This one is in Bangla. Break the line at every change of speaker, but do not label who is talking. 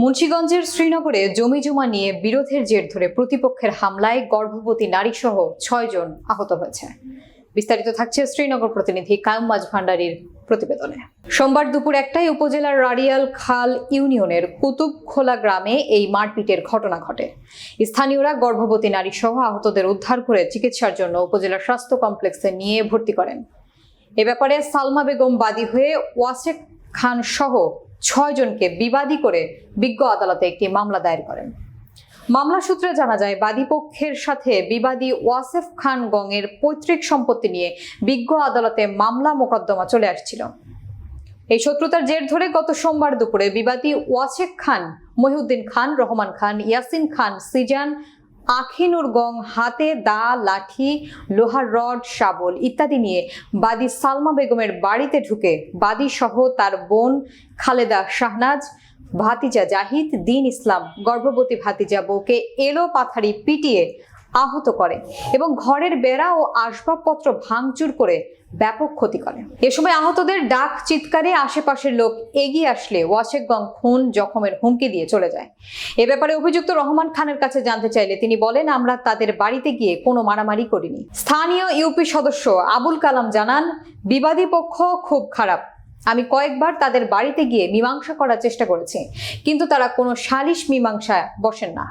মুন্সিগঞ্জের শ্রীনগরে জমি জমা নিয়ে বিরোধের জের ধরে প্রতিপক্ষের হামলায় গর্ভবতী নারীসহ ছয়জন আহত হয়েছে। বিস্তারিত থাকছে শ্রীনগর প্রতিনিধি কায়ুম মাঝ ভান্ডারীর প্রতিবেদনে। সোমবার দুপুর একটায় উপজেলার রাড়িয়াল খাল ইউনিয়নের কুতুবখোলা গ্রামে এই মারপিটের ঘটনা ঘটে। স্থানীয়রা গর্ভবতী নারীসহ আহতদের উদ্ধার করে চিকিৎসার জন্য উপজেলা স্বাস্থ্য কমপ্লেক্সে নিয়ে ভর্তি করেন। এ ব্যাপারে সালমা বেগম বাদী হয়ে ওয়াসেক খান সহ ছয়জনকে বিবাদী করে বিজ্ঞ আদালতে একটি মামলা দায়ের করেন। মামলা সূত্রে জানা যায়, বাদী পক্ষের সাথে বিবাদী ওয়াসেফ খান গংয়ের পৈতৃক সম্পত্তি নিয়ে বিজ্ঞ আদালতে মামলা মোকদ্দমা চলে আসছিল। এই শত্রুতার জের ধরে গত সোমবার দুপুরে বিবাদী ওয়াসেক খান, মহিউদ্দিন খান, রহমান খান, ইয়াসিন খান, সিজান আখিনুর গং হাতে দা লাঠি, লোহার রড, শাবল ইত্যাদি নিয়ে বাদি সালমা বেগমের বাড়িতে ঢুকে বাদী সহ তার বোন খালেদা শাহনাজ, ভাতিজা জাহিদ, দিন ইসলাম, গর্ভবতী ভাতিজা বউকে এলো পাথারি পিটিয়ে আহত করে এবং ঘরের বেড়া ও আসবাবপত্র ভাঙচুর করে ব্যাপক ক্ষতি করে। এ সময় আহতদের ডাক চিৎকারে আশেপাশের লোক এগিয়ে আসলে ওয়াশেকগং খুন জখমের হুমকি দিয়ে চলে যায়। এ ব্যাপারে অভিযুক্ত রহমান খানের কাছে জানতে চাইলে তিনি বলেন, আমরা তাদের বাড়িতে গিয়ে কোনো মারামারি করিনি। স্থানীয় ইউপি সদস্য আবুল কালাম জানান, বিবাদী পক্ষ খুব খারাপ। আমি কয়েকবার তাদের বাড়িতে গিয়ে মীমাংসা করার চেষ্টা করেছি, কিন্তু তারা কোনো সালিশ মীমাংসায় বসেন না।